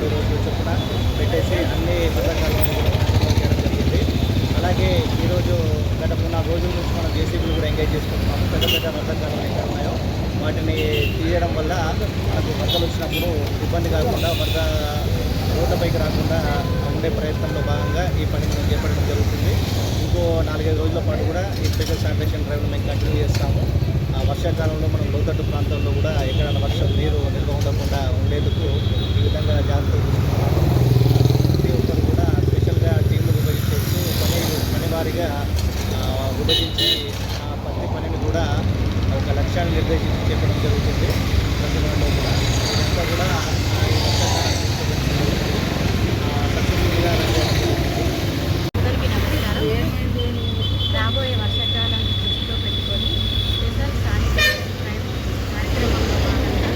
కూడా రోజులు చొప్పున పెట్టేసి అన్ని పథకాలను చేయడం జరిగింది. అలాగే ఈరోజు గత మూడు నాలుగు రోజుల నుంచి మనం జేసీబీలు కూడా ఎంగేజ్ చేసుకుంటున్నాము. పెద్ద పెద్ద పథకాలు ఎక్కడ ఉన్నాయో వాటిని తీయడం వల్ల మనకు వరదలు వచ్చినప్పుడు ఇబ్బంది కాకుండా వరద రోడ్లపైకి రాకుండా ఉండే ప్రయత్నంలో భాగంగా ఈ పని మనం చేపట్టడం జరుగుతుంది. ఇంకో నాలుగైదు రోజుల పాటు కూడా ఈ స్పెషల్ శానిటేషన్ డ్రైవ్ను మేము కంటిన్యూ చేస్తాము. వర్షాకాలంలో మనం లోతట్టు ప్రాంతాల్లో కూడా ఎక్కడైనా వర్షం నీరు నిల్వ ఉండకుండా ఉండేందుకు ఈ విధంగా జాగ్రత్తలు తీసుకుంటున్నాము ప్రతి ఒక్కరు కూడా స్పెషల్గా టీంలు విభజించవచ్చు పని పని వారిగా ఆ, విభజించి ఆ ప్రతి పనిని కూడా ఒక లక్ష్యాన్ని నిర్దేశించి చెప్పడం జరుగుతుంది. ప్రతి వారిలో కూడా. ఇదంతా కూడా ఆ, ఈ వర్షాకాలం సక్సెస్ఫుల్గా రన్ చేయడం జరుగుతుంది అందరికీ నమస్కారం రాబోయే వర్షాకాలం దృష్టిలో పెట్టుకొని స్పెషల్ శానిటైజర్ డ్రైవ్ కార్యక్రమంలో భాగంగా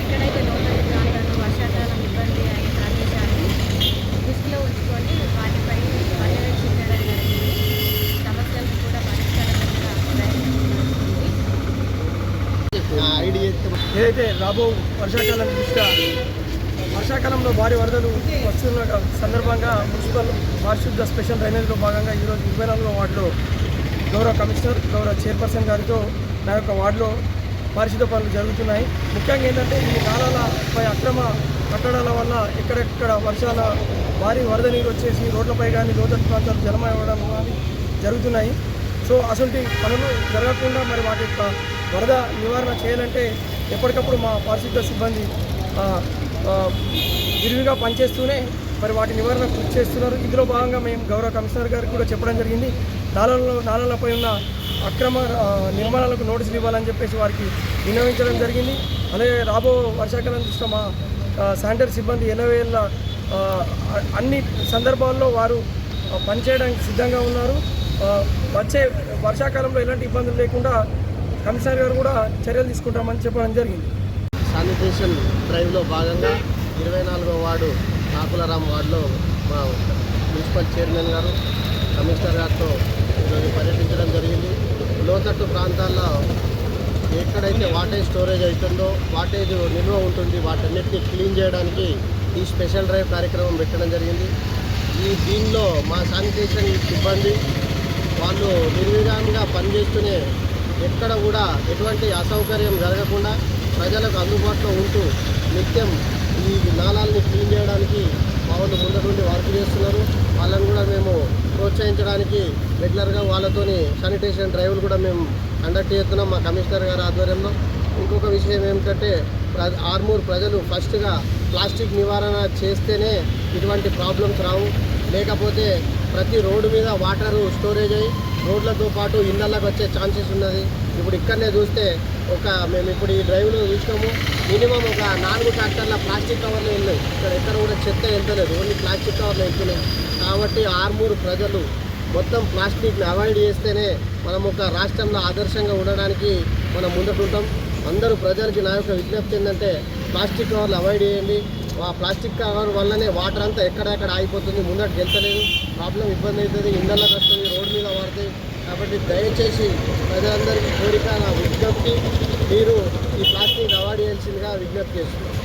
ఎక్కడైతే లోతట్టు ప్రాంతాల్లో వర్షాకాలం ఇబ్బంది అయ్యే ప్రదేశాన్ని దృష్టిలో ఉంచుకొని వాటిపై పర్యవేక్షించడం జరిగింది సమస్యలను కూడా పరిష్కారంగా ప్రయత్నం జరుగుతుంది ఐడి ఏదైతే రాబో వర్షాకాలం దృష్ట్యా వర్షాకాలంలో భారీ వరదలు వస్తున్న సందర్భంగా మున్సిపల్ పారిశుద్ధ స్పెషల్ డ్రైనేజ్లో భాగంగా ఈరోజు ఇరవై నాలుగో వార్డులో గౌరవ కమిషనర్ గౌరవ చైర్పర్సన్ గారితో నా యొక్క వార్డులో పారిశుద్ధ పనులు జరుగుతున్నాయి. ముఖ్యంగా ఏంటంటే ఈ నాలాలపై అక్రమ కట్టడాల వల్ల ఎక్కడెక్కడ వర్షాల భారీ వరద నీరు వచ్చేసి రోడ్లపై కానీ లోతట్టు ప్రాంతాలు జలమవ్వడం కానీ జరుగుతున్నాయి. సో అటువంటి పనులు జరగకుండా మరి వాటి యొక్క వరద నివారణ చేయాలంటే ఎప్పటికప్పుడు మా పారిశుద్ధ సిబ్బంది విరివిగా పనిచేస్తూనే మరి వాటి నివారణ కృషి చేస్తున్నారు. ఇందులో భాగంగా మేము గౌరవ కమిషనర్ గారికి కూడా చెప్పడం జరిగింది. నాలలో నాలలపై ఉన్న అక్రమ నిర్మాణాలకు నోటీసులు ఇవ్వాలని చెప్పేసి వారికి వినియోగించడం జరిగింది. అలాగే రాబో వర్షాకాలం దృష్ట్యా మా శానిటరీ సిబ్బంది ఎలవేళ్ళ ఆ, అన్ని సందర్భాల్లో వారు పనిచేయడానికి సిద్ధంగా ఉన్నారు. వచ్చే వర్షాకాలంలో ఎలాంటి ఇబ్బందులు లేకుండా కమిషనర్ గారు కూడా చర్యలు తీసుకుంటామని చెప్పడం జరిగింది. శానిటేషన్ డ్రైవ్లో భాగంగా ఇరవై నాలుగో వార్డు కాకులరాం వార్డులో మా మున్సిపల్ చైర్మన్ గారు కమిషనర్ గారితో ఈరోజు పర్యటించడం జరిగింది. లోతట్టు ప్రాంతాల్లో ఎక్కడైతే వాటేజ్ స్టోరేజ్ అవుతుందో వాటేజ్ నిల్వ ఉంటుంది వాటన్నిటిని క్లీన్ చేయడానికి ఈ స్పెషల్ డ్రైవ్ కార్యక్రమం పెట్టడం జరిగింది. ఈ దీనిలో మా శానిటేషన్ సిబ్బంది వాళ్ళు నిర్విరామంగా పనిచేస్తూనే ఎక్కడ కూడా ఎటువంటి అసౌకర్యం జరగకుండా ప్రజలకు అందుబాటులో ఉంటూ నిత్యం ఈ నాళాలని క్లీన్ చేయడానికి మా వాళ్ళు ముందరుండి వర్క్ చేస్తున్నారు. వాళ్ళని కూడా మేము ప్రోత్సహించడానికి రెగ్యులర్గా వాళ్ళతోని శానిటేషన్ డ్రైవ్లు కూడా మేము కండక్ట్ చేస్తున్నాం మా కమిషనర్ గారి ఆధ్వర్యంలో. ఇంకొక విషయం ఏమిటంటే ఆర్మూర్ ప్రజలు ఫస్ట్గా ప్లాస్టిక్ నివారణ చేస్తేనే ఇటువంటి ప్రాబ్లమ్స్ రావు. లేకపోతే ప్రతి రోడ్డు మీద వాటర్ స్టోరేజ్ అయ్యి రోడ్లతో పాటు ఇళ్ళకి వచ్చే ఛాన్సెస్ ఉన్నది. ఇప్పుడు ఇక్కడనే చూస్తే ఒక మేము ఇప్పుడు ఈ డ్రైవ్లో చూసినాము. మినిమం ఒక నాలుగు ట్రాక్టర్ల ప్లాస్టిక్ కవర్లు వెళ్ళాయి ఇక్కడ ఎక్కడ కూడా చెత్త వెళ్తలేదు. ఓన్లీ ప్లాస్టిక్ కవర్లు వెళ్తున్నాయి కాబట్టి ఆర్మూరు ప్రజలు మొత్తం ప్లాస్టిక్ని అవాయిడ్ చేస్తేనే మనం ఒక రాష్ట్రంలో ఆదర్శంగా ఉండడానికి మనం ముందుకుంటాం. అందరూ ప్రజలకి నా యొక్క విజ్ఞప్తి ఏంటంటే ప్లాస్టిక్ కవర్లు అవాయిడ్ చేయండి. ఆ ప్లాస్టిక్ కవర్ వల్లనే వాటర్ అంతా ఎక్కడెక్కడ ఆగిపోతుంది ముందట వెళ్తలేదు ప్రాబ్లం ఇబ్బంది అవుతుంది ఇండ్లకి వస్తుంది రోడ్డు మీద పడుతుంది కాబట్టి దయచేసి ప్రజలందరికీ కోరిక నా విజ్ఞప్తి. మీరు ఈ ప్లాస్టిక్ అవాయిడ్ చేయాల్సిందిగా విజ్ఞప్తి చేస్తున్నారు